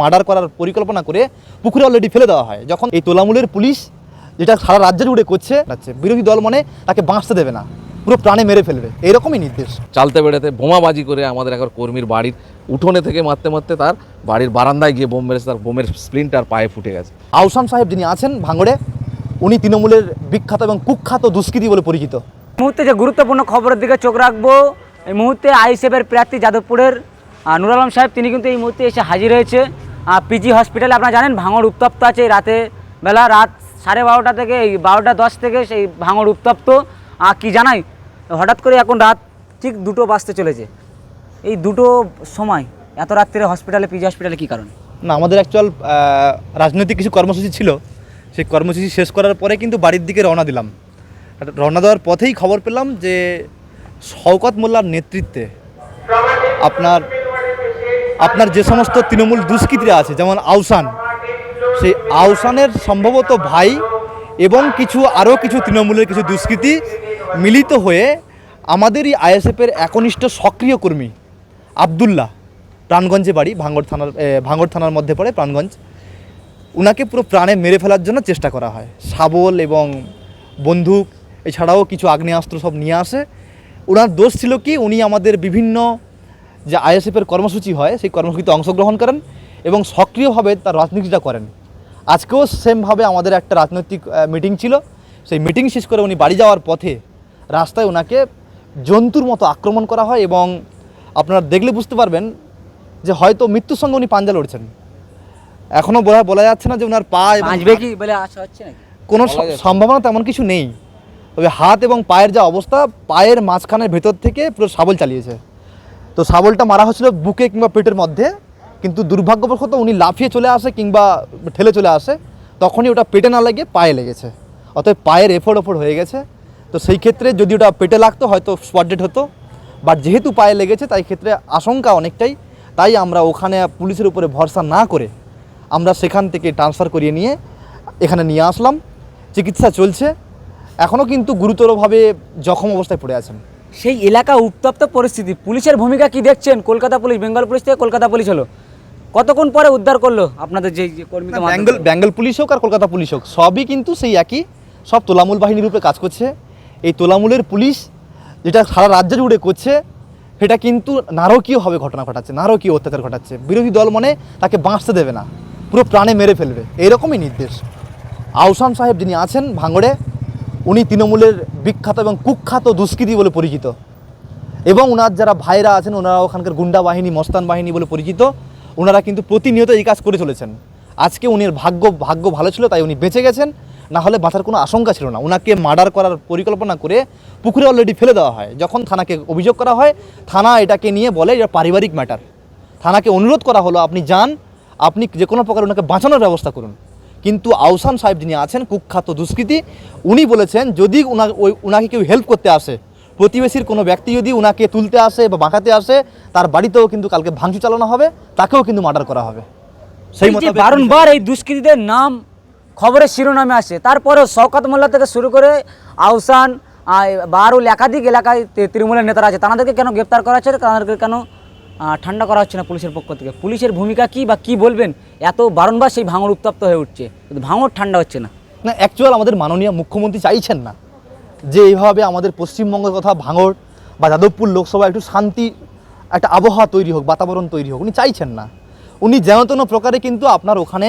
Murder করার পরিকল্পনা করে পুকুরে অলরেডি ফেলে দেওয়া হয়। যখন এই তোলামূলের পুলিশ যেটা সারা রাজ্যের উড়ে করছে বিরোধী দল মনে তাকে বাঁচতে দেবে না পুরো প্রাণে মেরে ফেলবে। এরকমই নির্দেশ। চালতে বেড়াতে বোমাবাজি করে আমাদের একবার কর্মীর বাড়ির উঠোনে থেকে মারতে মারতে তার বাড়ির বারান্দায় গিয়ে বোম মেরেছে তার বোমের স্প্লিন্টার পায়ে ফুটে গেছে। আহসান সাহেব যিনি আছেন ভাঙড়ে উনি তৃণমূলের বিখ্যাত এবং কুখ্যাত দুষ্কৃতী বলে পরিচিত। মুহূর্তে যে গুরুত্বপূর্ণ খবরের দিকে চোখ রাখব এই মুহূর্তে আইসেফের প্রার্থী যাদবপুরের নুর আলম সাহেব তিনি কিন্তু এই মুহূর্তে এসে হাজির হয়েছে। পিজি হসপিটালে আপনারা জানেন ভাঙড় উত্তপ্ত আছে রাতে বেলা রাত সাড়ে বারোটা থেকে, এই বারোটা দশ থেকে সেই ভাঙড় উত্তপ্ত। কি জানাই, হঠাৎ করে এখন রাত ঠিক দুটো বাজতে চলেছে। এই দুটো সময়, এত রাত্রে হসপিটালে পিজি হসপিটালে কী কারণ? না, আমাদের অ্যাকচুয়াল রাজনৈতিক কিছু কর্মসূচি ছিল। সেই কর্মসূচি শেষ করার পরে কিন্তু বাড়ির দিকে রওনা দিলাম। রওনা দেওয়ার পথেই খবর পেলাম যে শওকত মোল্লার নেতৃত্বে আপনার আপনার যে সমস্ত তৃণমূল দুষ্কৃতীরা আছে, যেমন আউসান, সেই আউসানের সম্ভবত ভাই এবং কিছু, আরও কিছু তৃণমূলের কিছু দুষ্কৃতী মিলিত হয়ে আমাদেরই আইএসএফের একনিষ্ঠ সক্রিয় কর্মী আবদুল্লাহ প্রাণগঞ্জে বাড়ি ভাঙড় থানার ভাঙ্গর থানার মধ্যে পড়ে প্রাণগঞ্জ। উনাকে পুরো প্রাণে মেরে ফেলার জন্য চেষ্টা করা হয়। শাবল এবং বন্দুক, এছাড়াও কিছু আগ্নেয়াস্ত্র সব নিয়ে আসে। ওনার দোষ ছিল কি? উনি আমাদের বিভিন্ন যে আইএসএফের কর্মসূচি হয় সেই কর্মসূচিতে অংশগ্রহণ করেন এবং সক্রিয়ভাবে তার রাজনীতিটা করেন। আজকেও সেমভাবে আমাদের একটা রাজনৈতিক মিটিং ছিল। সেই মিটিং শেষ করে উনি বাড়ি যাওয়ার পথে রাস্তায় ওনাকে জন্তুর মতো আক্রমণ করা হয় এবং আপনারা দেখলে বুঝতে পারবেন যে হয়তো মৃত্যুর সঙ্গে উনি পাঞ্জা লড়ছেন। এখনও বলা বলা যাচ্ছে না যে ওনার পা বাঁচবে কি বলে আশা হচ্ছে কোনো। সম্ভাবনা তেমন কিছু নেই। তবে হাত এবং পায়ের যা অবস্থা পায়ের মাঝখানের ভেতর থেকে পুরো সাবল চালিয়েছে। তো শাবলটা মারা হচ্ছিল বুকে কিংবা পেটের মধ্যে, কিন্তু দুর্ভাগ্যবশত উনি লাফিয়ে চলে আসে কিংবা ঠেলে চলে আসে, তখনই ওটা পেটে না লেগে পায়ে লেগেছে। অতএব পায়ের এফোড় ওফোড় হয়ে গেছে। তো সেই ক্ষেত্রে যদি ওটা পেটে লাগতো, হয়তো স্পট ডেট হতো। বাট যেহেতু পায়ে লেগেছে, তাই ক্ষেত্রে আশঙ্কা অনেকটাই। তাই আমরা ওখানে পুলিশের উপরে ভরসা না করে আমরা সেখান থেকে ট্রান্সফার করিয়ে নিয়ে এখানে নিয়ে আসলাম। চিকিৎসা চলছে। এখনও কিন্তু গুরুতরভাবে জখম অবস্থায় পড়ে আছেন। সেই এলাকা উত্তপ্ত পরিস্থিতি। পুলিশের ভূমিকা কি দেখছেন? কলকাতা পুলিশ বেঙ্গল পুলিশ থেকে কলকাতা পুলিশ হলো। কতক্ষণ পরে উদ্ধার করল আপনাদের যে মারধর বেঙ্গল বেঙ্গল পুলিশ হোক আর কলকাতা পুলিশ হোক সবই কিন্তু সেই একই। সব তোলামূল বাহিনীর উপরে কাজ করছে। এই তোলামূলের পুলিশ যেটা সারা রাজ্য জুড়ে করছে সেটা কিন্তু নারকীয়ভাবে ঘটনা ঘটাচ্ছে নারকীয় অত্যাচার ঘটাচ্ছে। বিরোধী দল মনে তাকে বাঁচতে দেবে না পুরো প্রাণে মেরে ফেলবে। এরকমই নির্দেশ। আউসান সাহেব যিনি আছেন ভাঙড়ে উনি তৃণমূলের বিখ্যাত এবং কুখ্যাত দুষ্কৃতী বলে পরিচিত। এবং ওনার যারা ভাইরা আছেন ওনারা ওখানকার গুন্ডা বাহিনী, মস্তান বাহিনী বলে পরিচিত। ওনারা কিন্তু প্রতিনিয়ত এই কাজ করে চলেছেন। আজকে উনির ভাগ্য ভাগ্য ভালো ছিল, তাই উনি বেঁচে গেছেন। না হলে বাঁচার কোনো আশঙ্কা ছিল না। ওনাকে মার্ডার করার পরিকল্পনা করে পুকুরে অলরেডি ফেলে দেওয়া হয়। যখন থানাকে অভিযোগ করা হয়, থানা এটাকে নিয়ে বলে এটা পারিবারিক ম্যাটার থানাকে অনুরোধ করা হলো, আপনি যান, আপনি যে কোনো প্রকার ওনাকে বাঁচানোর ব্যবস্থা করুন। কিন্তু আহসান সাহেব যিনি আছেন কুখ্যাত দুষ্কৃতী উনি বলেছেন যদি উনা ওই উনাকে কেউ হেল্প করতে আসে প্রতিবেশীর কোনো ব্যক্তি যদি উনাকে তুলতে আসে বা বাঁকাতে আসে তার বাড়িতেও কিন্তু কালকে ভাঙচুর চালানো হবে তাকেও কিন্তু মার্ডার করা হবে। সেই মোতাবেক বারংবার এই দুষ্কৃতীদের নাম খবরের শিরোনামে আসে তারপরেও শওকত মোল্লা থেকে শুরু করে আহসান আহ, বারুল একাধিক এলাকায় তৃণমূলের নেতারা আছে তাদেরকে কেন গ্রেপ্তার করা হচ্ছে তাদেরকে কেন ঠান্ডা করা হচ্ছে না পুলিশের পক্ষ থেকে। পুলিশের ভূমিকা কি বা কি বলবেন? এত বারংবার সেই ভাঙর উত্তপ্ত হয়ে উঠছে। কিন্তু ভাঙড় ঠান্ডা হচ্ছে না। না অ্যাকচুয়াল আমাদের মাননীয় মুখ্যমন্ত্রী চাইছেন না যে এইভাবে আমাদের পশ্চিমবঙ্গের কথা ভাঙর বা যাদবপুর লোকসভা একটু শান্তি, একটা আবহাওয়া তৈরি হোক, বাতাবরণ তৈরি হোক, উনি চাইছেন না। উনি যেন তেন প্রকারে কিন্তু আপনার ওখানে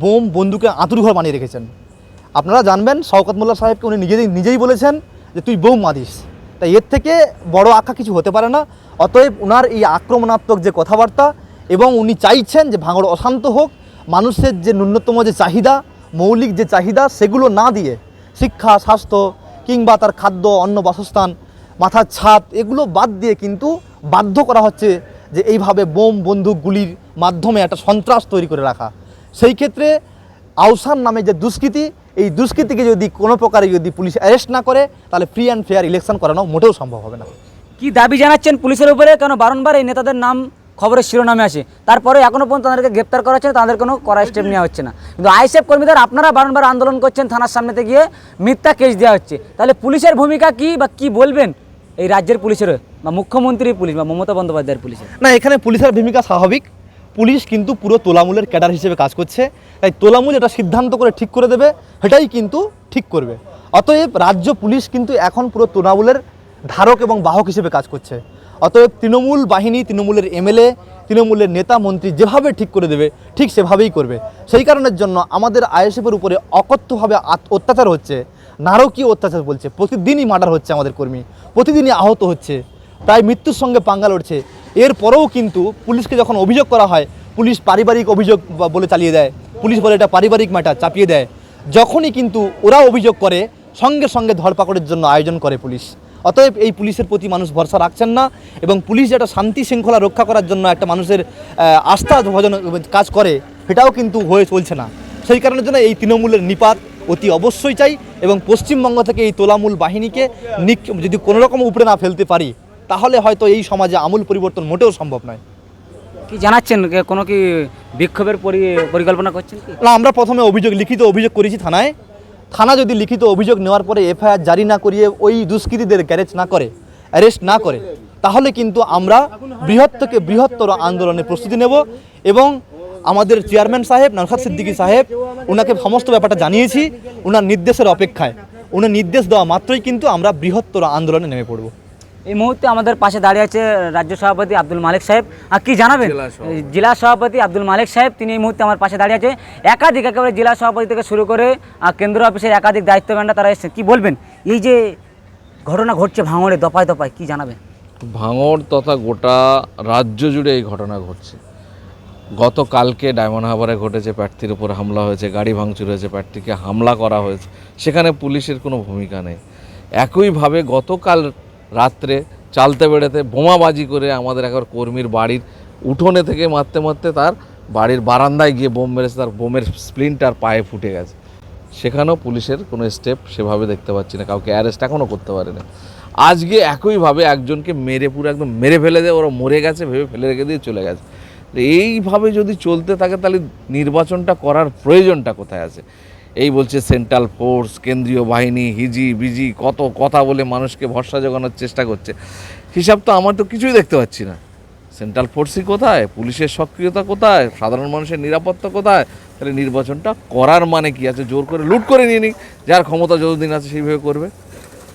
বোম, বন্দুকে আঁতুর ঘর বানিয়ে রেখেছেন। আপনারা জানবেন, শওকত মোল্লা সাহেবকে উনি নিজেই নিজেই বলেছেন যে তুই বোম মাদিস তাই এর থেকে বড় আঁকা কিছু হতে পারে না। অতএব ওনার এই আক্রমণাত্মক যে কথাবার্তা এবং উনি চাইছেন যে ভাঙড় অশান্ত হোক, মানুষের যে ন্যূনতম যে চাহিদা, মৌলিক যে চাহিদা, সেগুলো না দিয়ে শিক্ষা, স্বাস্থ্য কিংবা তার খাদ্য, অন্ন, বাসস্থান, মাথার ছাদ, এগুলো বাদ দিয়ে কিন্তু বাধ্য করা হচ্ছে যে এইভাবে বোম, বন্দুক, গুলির মাধ্যমে একটা সন্ত্রাস তৈরি করে রাখা। সেই ক্ষেত্রে আউসান নামে যে দুষ্কৃতি, এই দুষ্কৃতিকে যদি কোনো প্রকারে যদি পুলিশ অ্যারেস্ট না করে, তাহলে ফ্রি অ্যান্ড ফেয়ার ইলেকশন করানো মোটেও সম্ভব হবে না। কি দাবি জানাচ্ছেন পুলিশের উপরে? কেন বারংবার এই নেতাদের নাম খবরের শিরোনামে আসে? তারপরে এখনও পর্যন্ত তাদেরকে গ্রেপ্তার করা হচ্ছে তাদের কোনো কড়া স্টেপ নেওয়া হচ্ছে না। কিন্তু আইসেফ কর্মীদের আপনারা বারংবার আন্দোলন করছেন থানার সামনেতে গিয়ে মিথ্যা কেস দেওয়া হচ্ছে। তাহলে পুলিশের ভূমিকা কি বা কি বলবেন এই রাজ্যের পুলিশের বা মুখ্যমন্ত্রীর পুলিশ বা মমতা বন্দ্যোপাধ্যায়ের পুলিশের? না, এখানে পুলিশের ভূমিকা স্বাভাবিক। পুলিশ কিন্তু পুরো তোলামূলের ক্যাডার হিসেবে কাজ করছে। তাই তোলামূল এটা সিদ্ধান্ত করে ঠিক করে দেবে, সেটাই কিন্তু ঠিক করবে। অতএব রাজ্য পুলিশ কিন্তু এখন পুরো তৃণমূলের ধারক এবং বাহক হিসেবে কাজ করছে। অতএব তৃণমূল বাহিনী, তৃণমূলের এমএলএ, তৃণমূলের নেতা, মন্ত্রী যেভাবে ঠিক করে দেবে, ঠিক সেভাবেই করবে। সেই কারণের জন্য আমাদের আইএসএফের উপরে অকথ্যভাবে অত্যাচার হচ্ছে, নারকীয় অত্যাচার বলছে। প্রতিদিনই মার্ডার হচ্ছে আমাদের কর্মী, প্রতিদিনই আহত হচ্ছে, প্রায় মৃত্যুর সঙ্গে পাঙ্গা লড়ছে। এরপরেও কিন্তু পুলিশকে যখন অভিযোগ করা হয়, পুলিশ পারিবারিক অভিযোগ বলে চালিয়ে দেয়, পুলিশ বলে এটা পারিবারিক ম্যাটার চাপিয়ে দেয়। যখনই কিন্তু ওরা অভিযোগ করে, সঙ্গে সঙ্গে ধরপাকড়ের জন্য আয়োজন করে পুলিশ। অতএব এই পুলিশের প্রতি মানুষ ভরসা রাখছেন না এবং পুলিশ যেটা শান্তি শৃঙ্খলা রক্ষা করার জন্য একটা মানুষের আস্থা ভজন কাজ করে সেটাও কিন্তু হয়ে চলছে না। সেই কারণের জন্য এই তৃণমূলের নিপাত অতি অবশ্যই চাই এবং পশ্চিমবঙ্গ থেকে এই তোলামূল বাহিনীকে নিক যদি কোনো রকম উপরে না ফেলতে পারি তাহলে হয়তো এই সমাজে আমূল পরিবর্তন মোটেও সম্ভব নয়। কি জানাচ্ছেন? কোনো কি বিক্ষোভের পরিকল্পনা করছেন না আমরা প্রথমে অভিযোগ লিখিত অভিযোগ করেছি থানায়। থানা যদি লিখিত অভিযোগ নেওয়ার পরে এফআইআর জারি না করিয়ে ওই দুষ্কৃতীদের গ্যারেজ না করে অ্যারেস্ট না করে, তাহলে কিন্তু আমরা বৃহৎ থেকে বৃহত্তর আন্দোলনে প্রস্তুতি নেব এবং আমাদের চেয়ারম্যান সাহেব নরসাদ সিদ্দিকী সাহেব ওনাকে সমস্ত ব্যাপারটা জানিয়েছি ওনার নির্দেশের অপেক্ষায়। ওনার নির্দেশ দেওয়া মাত্রই কিন্তু আমরা বৃহত্তর আন্দোলনে নেমে পড়ব। এই মুহূর্তে আমাদের পাশে দাঁড়িয়ে আছে রাজ্য সভাপতি আব্দুল মালিক সাহেব। আর কি জানাবেন? জেলা সভাপতি। এই জেলা সভাপতি আব্দুল মালিক সাহেব তিনি এই মুহূর্তে আমার পাশে দাঁড়িয়ে আছে। একাধিক একেবারে জেলা সভাপতি থেকে শুরু করে কেন্দ্র অফিসের একাধিক দায়িত্বজ্ঞানরা তারা এসেছে কী বলবেন? এই যে ঘটনা ঘটছে ভাঙড়ে দপায় দপায় কি জানাবেন? ভাঙড় তথা গোটা রাজ্য জুড়ে এই ঘটনা ঘটছে। গতকালকে ডায়মন্ড হারবারে ঘটেছে প্রার্থীর উপর হামলা হয়েছে গাড়ি ভাঙচুর হয়েছে প্রার্থীকে হামলা করা হয়েছে। সেখানে পুলিশের কোনো ভূমিকা নেই। একইভাবে গতকাল রাত্রে চালতে বেড়াতে বোমাবাজি করে আমাদের একবার কর্মীর বাড়ির উঠোনে থেকে মারতে মারতে তার বাড়ির বারান্দায় গিয়ে বোম মেরেছে, তার বোমের স্প্লিনটার পায়ে ফুটে গেছে। সেখানেও পুলিশের কোনো স্টেপ সেভাবে দেখতে পাচ্ছি না, কাউকে অ্যারেস্ট এখনও করতে পারেনি। আজকে একইভাবে একজনকে মেরে পুরো একদম মেরে ফেলে দিয়ে ওরা মরে গেছে, ভেবে ফেলে রেখে দিয়ে চলে গেছে। এইভাবে যদি চলতে থাকে, তাহলে নির্বাচনটা করার প্রয়োজনটা কোথায় আছে? এই বলছে সেন্ট্রাল ফোর্স কেন্দ্রীয় বাহিনী, হিজি, বিজি, কত কথা বলে মানুষকে ভরসা জোগানোর চেষ্টা করছে। হিসাব তো আমার তো কিছুই দেখতে পাচ্ছি না। সেন্ট্রাল ফোর্সই কোথায়? পুলিশের সক্রিয়তা কোথায়? সাধারণ মানুষের নিরাপত্তা কোথায়? তাহলে নির্বাচনটা করার মানে কি আছে? জোর করে লুট করে নিয়ে নিক। যার ক্ষমতা যতদিন আছে সেইভাবে করবে।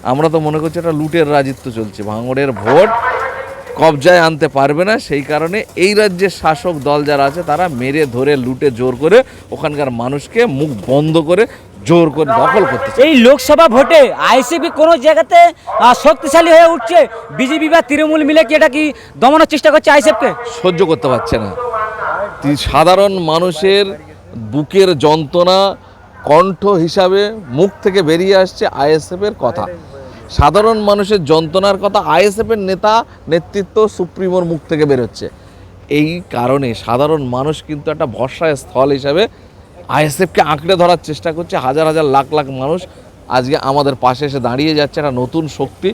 আমরা তো মনে করছি এটা লুটের রাজিত্ব চলছে। ভাঙড়ের ভোট কবজায় আনতে পারবে না। সেই কারণে এই রাজ্যের শাসক দল যারা আছে তারা মেরে ধরে লুটে জোর করে ওখানকার মানুষকে মুখ বন্ধ করে জোর করে দখল করতে এই লোকসভা ভোটে আইসিপি কোনো জায়গাতে শক্তিশালী হয়ে উঠছে? বিজেপি বা তৃণমূল মিলে কি এটা কি দমানোর চেষ্টা করছে আইসিএফকে সহ্য করতে পারছে না। সাধারণ মানুষের বুকের যন্ত্রণা কণ্ঠ হিসাবে মুখ থেকে বেরিয়ে আসছে আইএসএফের কথা। সাধারণ মানুষের যন্ত্রণার কথা আইএসএফের নেতা নেতৃত্ব সুপ্রিমোর মুখ থেকে বেরোচ্ছে এই কারণে সাধারণ মানুষ কিন্তু একটা ভরসার স্থল হিসাবে আইএসএফকে আঁকড়ে ধরার চেষ্টা করছে। হাজার হাজার লাখ লাখ মানুষ আজকে আমাদের পাশে এসে দাঁড়িয়ে যাচ্ছে, একটা নতুন শক্তি।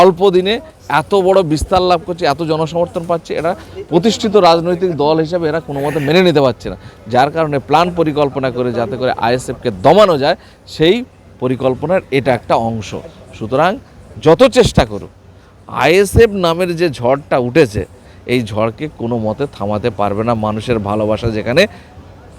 অল্প দিনে এত বড় বিস্তার লাভ করছে, এত জনসমর্থন পাচ্ছে, এরা প্রতিষ্ঠিত রাজনৈতিক দল হিসাবে এরা কোনো মতে মেনে নিতে পারছে না। যার কারণে প্ল্যান পরিকল্পনা করে যাতে করে আইএসএফকে দমানো যায়, সেই পরিকল্পনার এটা একটা অংশ। সুতরাং যত চেষ্টা করুক আইএসএফ নামের যে ঝড়টা উঠেছে এই ঝড়কে কোনো মতে থামাতে পারবে না মানুষের ভালোবাসা যেখানে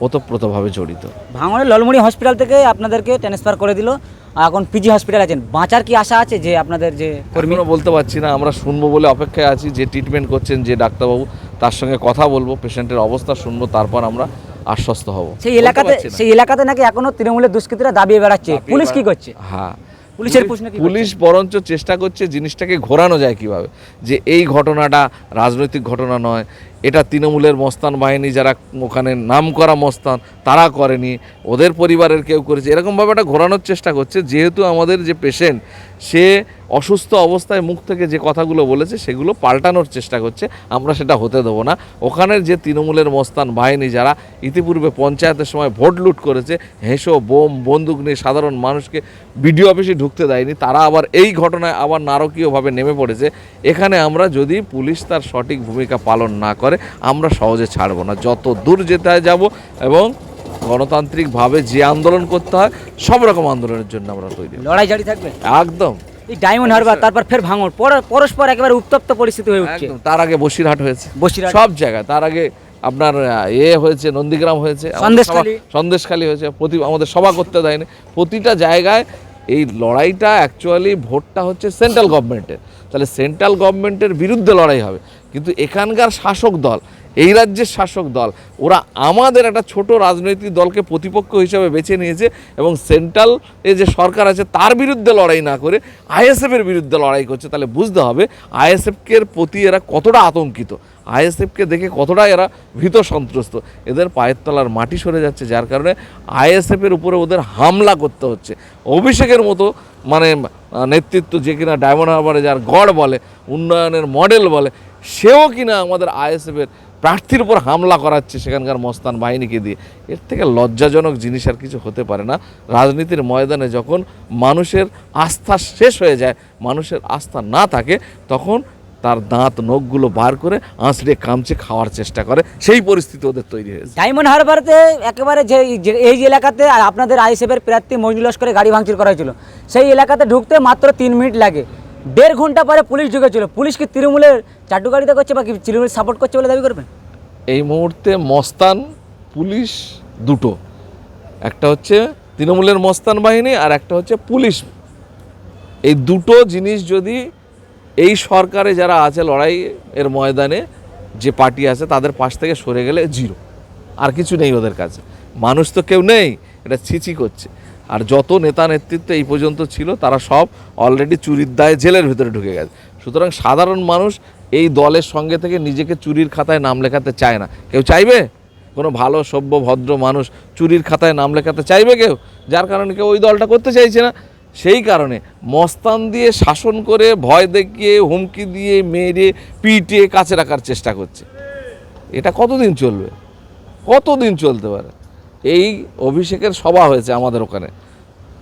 ওতপ্রোতভাবে জড়িত। ভাঙড়ের ললমুড়ি হসপিটাল থেকে আপনাদেরকে ট্রান্সফার করে দিল। আর এখন পিজি হসপিটাল আছেন। বাঁচার কি আশা আছে যে আপনাদের যে কর্মী? কর্মীরা বলতে পারছি না। আমরা শুনব বলে অপেক্ষায় আছি। যে ট্রিটমেন্ট করছেন যে ডাক্তারবাবু তার সঙ্গে কথা বলব। পেশেন্টের অবস্থা শুনব তারপর আমরা আশ্বস্ত হব। সেই এলাকাতে সেই এলাকাতে নাকি এখনও তৃণমূলের দুষ্কৃতীরা দাবিয়ে বেড়াচ্ছে। পুলিশ কি করছে? হ্যাঁ। পুলিশের পুলিশ- বরঞ্চ চেষ্টা করছে জিনিসটাকে ঘোরানো যায় কীভাবে। যে এই ঘটনাটা রাজনৈতিক ঘটনা নয় এটা তৃণমূলের মস্তান বাহিনী যারা ওখানে নাম করা মস্তান তারা করেনি। ওদের পরিবারের কেউ করেছে। এরকমভাবে এটা ঘোরানোর চেষ্টা করছে। যেহেতু আমাদের যে পেশেন্ট সে অসুস্থ অবস্থায় মুখ থেকে যে কথাগুলো বলেছে সেগুলো পাল্টানোর চেষ্টা করছে। আমরা সেটা হতে দেবো না। ওখানের যে তৃণমূলের মস্তান বাহিনী যারা ইতিপূর্বে পঞ্চায়েতের সময় ভোট লুট করেছে হেঁসো বোম বন্দুক নিয়ে সাধারণ মানুষকে বিডিও অফিসে ঢুকতে দেয়নি তারা আবার এই ঘটনায় আবার নারকীয়ভাবে নেমে পড়েছে। এখানে আমরা যদি পুলিশ তার সঠিক ভূমিকা পালন না করে আমরা সহজে ছাড়বো না। যত দূর যেতে হয় যাব এবং গণতান্ত্রিকভাবে যে আন্দোলন করতে হয় সব রকম আন্দোলনের জন্য আমরা তৈরি লড়াই জারি থাকবে? একদম। এই ডায়মন্ড হারবার তারপর ফের ভাঙর পর- পরস্পর একেবারে উত্তপ্ত পরিস্থিতি হয়ে উঠছে। তার আগে বসিরহাট হয়েছে। বসিরহাট। সব জায়গায় তার আগে আপনার এ হয়েছে নন্দীগ্রাম হয়েছে সন্দেশখালী সন্দেশখালি। সন্দেশখালি হয়েছে প্রতি আমাদের সভা করতে দেয়নি। প্রতিটা জায়গায় এই লড়াইটা অ্যাকচুয়ালি ভোটটা হচ্ছে সেন্ট্রাল গভর্নমেন্টের তাহলে সেন্ট্রাল গভর্নমেন্টের বিরুদ্ধে লড়াই হবে। কিন্তু এখানকার শাসক দল, এই রাজ্যের শাসক দল, ওরা আমাদের একটা ছোট রাজনৈতিক দলকে প্রতিপক্ষ হিসাবে বেছে নিয়েছে এবং সেন্ট্রাল এ যে সরকার আছে, তার বিরুদ্ধে লড়াই না করে আইএসএফের বিরুদ্ধে লড়াই করছে। তাহলে বুঝতে হবে আইএসএফকের প্রতি এরা কতটা আতঙ্কিত। আইএসএফকে দেখে কতটা এরা ভীত সন্ত্রস্ত। এদের পায়ের তলার মাটি সরে যাচ্ছে, যার কারণে আইএসএফের উপরে ওদের হামলা করতে হচ্ছে। অভিষেকের মতো মানে নেতৃত্ব যে কিনা ডায়মন্ড হারবারে যার গড় বলে, উন্নয়নের মডেল বলে, সেও কিনা আমাদের আইএসএফের প্রার্থীর উপর হামলা করাচ্ছে সেখানকার মস্তান বাহিনীকে দিয়ে। এর থেকে লজ্জাজনক জিনিস আর কিছু হতে পারে না। রাজনীতির ময়দানে যখন মানুষের আস্থা শেষ হয়ে যায়, মানুষের আস্থা না থাকে, তখন তার দাঁত নখগুলো বার করে আঁচড়ে কামচে খাওয়ার চেষ্টা করে। সেই পরিস্থিতি ওদের তৈরি হয়েছে। ডায়মন্ড হারবারতে একেবারে যে এই যে এলাকাতে আর আপনাদের আইএসএফের প্রার্থী মজনু লস্করে গাড়ি ভাঙচুর করা হয়েছিল সেই এলাকাতে ঢুকতে মাত্র তিন মিনিট লাগে। দেড় ঘণ্টা পরে পুলিশ ঢুকেছিল। পুলিশ কি তৃণমূলের চাটু গাড়িতে করছে বা কি তৃণমূল সাপোর্ট করছে বলে দাবি করবেন? এই মুহূর্তে মস্তান পুলিশ দুটো। একটা হচ্ছে তৃণমূলের মস্তান বাহিনী আর একটা হচ্ছে পুলিশ। এই দুটো জিনিস যদি এই সরকারে যারা আছে লড়াই এর ময়দানে যে পার্টি আছে, তাদের পাশ থেকে সরে গেলে জিরো। আর কিছু নেই ওদের কাছে। মানুষ তো কেউ নেই, এটা ছিচি করছে। আর যত নেতা নেতৃত্ব এই পর্যন্ত ছিল, তারা সব অলরেডি চুরির দায়ে জেলের ভিতরে ঢুকে গেছে। সুতরাং সাধারণ মানুষ এই দলের সঙ্গে থেকে নিজেকে চুরির খাতায় নাম লেখাতে চায় না। কেউ চাইবে? কোনো ভালো, সভ্য, ভদ্র মানুষ চুরির খাতায় নাম লেখাতে চাইবে কেউ? যার কারণে কেউ ওই দলটা করতে চাইছে না। সেই কারণে মস্তান দিয়ে শাসন করে ভয় দেখিয়ে, হুমকি দিয়ে মেরে, পিটিয়ে কাছে রাখার চেষ্টা করছে। এটা কতদিন চলবে? কতদিন চলতে পারে? এই অভিষেকের সভা হয়েছে আমাদের ওখানে,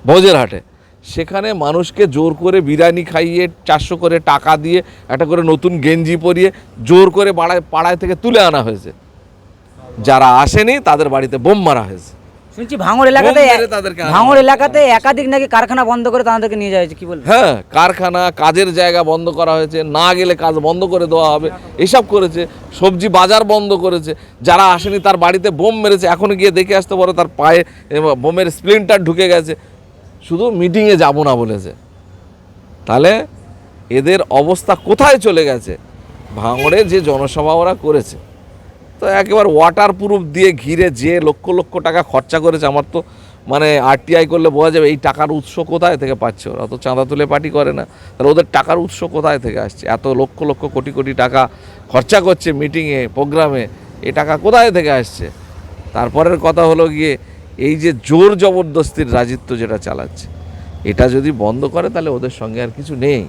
ভোজেরহাটে। সেখানে মানুষকে জোর করে বিরিয়ানি খাইয়ে, চারশো করে টাকা দিয়ে, একটা করে নতুন গেঞ্জি পরিয়ে জোর করে পাড়ায় পাড়ায় থেকে তুলে আনা হয়েছে। যারা আসেনি তাদের বাড়িতে বোম মারা হয়েছে। শুনছি ভাঙড় এলাকাতে ভাঙড় এলাকাতে একাধিক নাকি কারখানা বন্ধ করে তাদেরকে নিয়ে যাওয়া হয়েছে কি বলবেন হ্যাঁ কারখানা কাজের জায়গা বন্ধ করা হয়েছে না গেলে কাজ বন্ধ করে দেওয়া হবে এসব করেছে সবজি বাজার বন্ধ করেছে যারা আসেনি তার বাড়িতে বোম মেরেছে এখন গিয়ে দেখে আসতে পারো তার পায়ে বোমের স্প্লিন্টার ঢুকে গেছে। শুধু মিটিংয়ে যাব না বলেছে। তাহলে এদের অবস্থা কোথায় চলে গেছে? ভাঙড়ে যে জনসভা ওরা করেছে। তো একেবারে ওয়াটার প্রুফ দিয়ে ঘিরে যে লক্ষ লক্ষ টাকা খরচা করেছে, আমার তো মানে আরটিআই করলে বোঝা যাবে, এই টাকার উৎস কোথায় থেকে পাচ্ছে ওরা? তো চাঁদা তুলে পার্টি করে না। তাহলে ওদের টাকার উৎস কোথায় থেকে আসছে? এত লক্ষ লক্ষ কোটি কোটি টাকা খরচা করছে মিটিংয়ে প্রোগ্রামে এই টাকা কোথায় থেকে আসছে? তারপরের কথা হলো গিয়ে, এই যে জোর জবরদস্তির রাজিত্ব যেটা চালাচ্ছে, এটা যদি বন্ধ করে, তাহলে ওদের সঙ্গে আর কিছু নেই।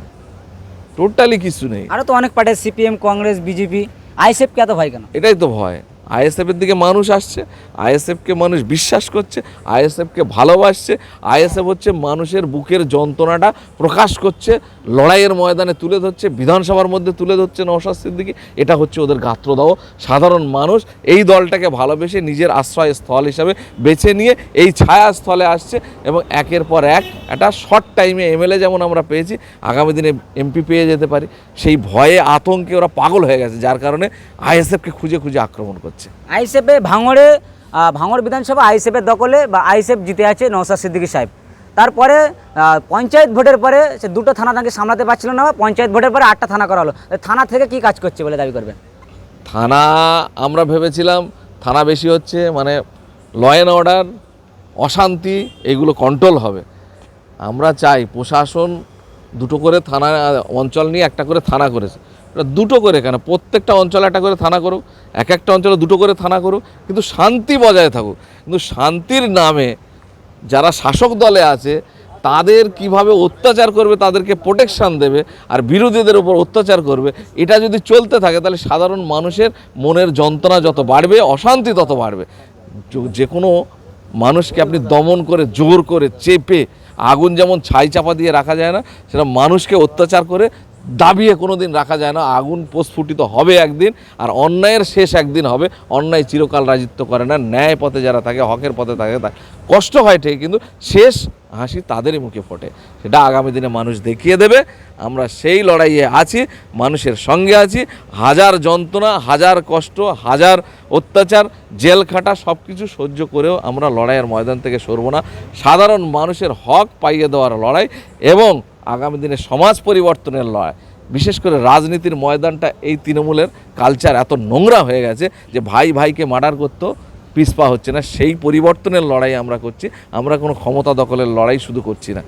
টোটালি কিছু নেই। আরও তো অনেক পার্টি সিপিএম কংগ্রেস বিজেপি আইএসএফকে এত ভয় কেন? এটাই তো ভয়। আইএসএফের দিকে মানুষ আসছে, আইএসএফকে মানুষ বিশ্বাস করছে, আইএসএফকে ভালোবাসছে, আইএসএফ হচ্ছে মানুষের বুকের যন্ত্রণাটা প্রকাশ করছে, লড়াইয়ের ময়দানে তুলে ধরছে, বিধানসভার মধ্যে তুলে ধরছে নওশাদ সিদ্দিকি, এটা হচ্ছে ওদের গাত্রদাহ। সাধারণ মানুষ এই দলটাকে ভালোবেসে নিজের আশ্রয়স্থল হিসাবে বেছে নিয়ে এই ছায়াস্থলে আসছে এবং একের পর এক একটা শর্ট টাইমে এমএলএ যেমন আমরা পেয়েছি, আগামী দিনে এমপি পেয়ে যেতে পারি। সেই ভয়ে আতঙ্কে ওরা পাগল হয়ে গেছে, যার কারণে আইএসএফকে খুঁজে খুঁজে আক্রমণ করছে। আইএসএফে ভাঙড়ে ভাঙড় বিধানসভা আইএসএফের দখলে বা আইএসএফ জিতে আছে নৌসাদ সিদ্দিকী সাহেব। তারপরে পঞ্চায়েত ভোটের পরে সে দুটো থানা তাকে সামলাতে পারছিল না, পঞ্চায়েত ভোটের পরে আটটা থানা করা হলো। থানা থেকে কি কাজ করছে বলে দাবি করবেন? থানা আমরা ভেবেছিলাম থানা বেশি হচ্ছে মানে ল অ্যান্ড অর্ডার অশান্তি, এগুলো কন্ট্রোল হবে। আমরা চাই প্রশাসন দুটো করে থানা, অঞ্চল নিয়ে একটা করে থানা করেছে। দুটো করে কেন? প্রত্যেকটা অঞ্চলে একটা করে থানা করুক, এক একটা অঞ্চলে দুটো করে থানা করুক, কিন্তু শান্তি বজায় থাকুক। কিন্তু শান্তির নামে যারা শাসক দলে আছে, তাদের কীভাবে অত্যাচার করবে, তাদেরকে প্রোটেকশান দেবে আর বিরোধীদের উপর অত্যাচার করবে, এটা যদি চলতে থাকে, তাহলে সাধারণ মানুষের মনের যন্ত্রণা যত বাড়বে, অশান্তি তত বাড়বে। যে কোনো মানুষকে আপনি দমন করে, জোর করে, চেপে, আগুন যেমন ছাই চাপা দিয়ে রাখা যায় না সেটা মানুষকে অত্যাচার করে দাবিয়ে কোনো দিন রাখা যায় না। আগুন প্রস্ফুটিত হবে একদিন আর অন্যায়ের শেষ একদিন হবে। অন্যায় চিরকাল রাজিত্ব করে না। ন্যায় পথে যারা থাকে, হকের পথে থাকে তা কষ্ট হয় ঠিক কিন্তু শেষ হাসি তাদেরই মুখে ফোটে। সেটা আগামী দিনে মানুষ দেখিয়ে দেবে। আমরা সেই লড়াইয়ে আছি, মানুষের সঙ্গে আছি। হাজার যন্ত্রণা, হাজার কষ্ট, হাজার অত্যাচার, জেল খাটা সব কিছু সহ্য করেও আমরা লড়াইয়ের ময়দান থেকে সরব না। সাধারণ মানুষের হক পাইয়ে দেওয়ার লড়াই এবং আগামী দিনে সমাজ পরিবর্তনের লয় বিশেষ করে রাজনীতির ময়দানটা এই তৃণমূলের কালচার এত নোংরা হয়ে গেছে যে ভাই ভাইকে মার্ডার করতেও পিসপা হচ্ছে না। সেই পরিবর্তনের লড়াই আমরা করছি। আমরা কোনো ক্ষমতা দখলের লড়াই শুধু করছি না।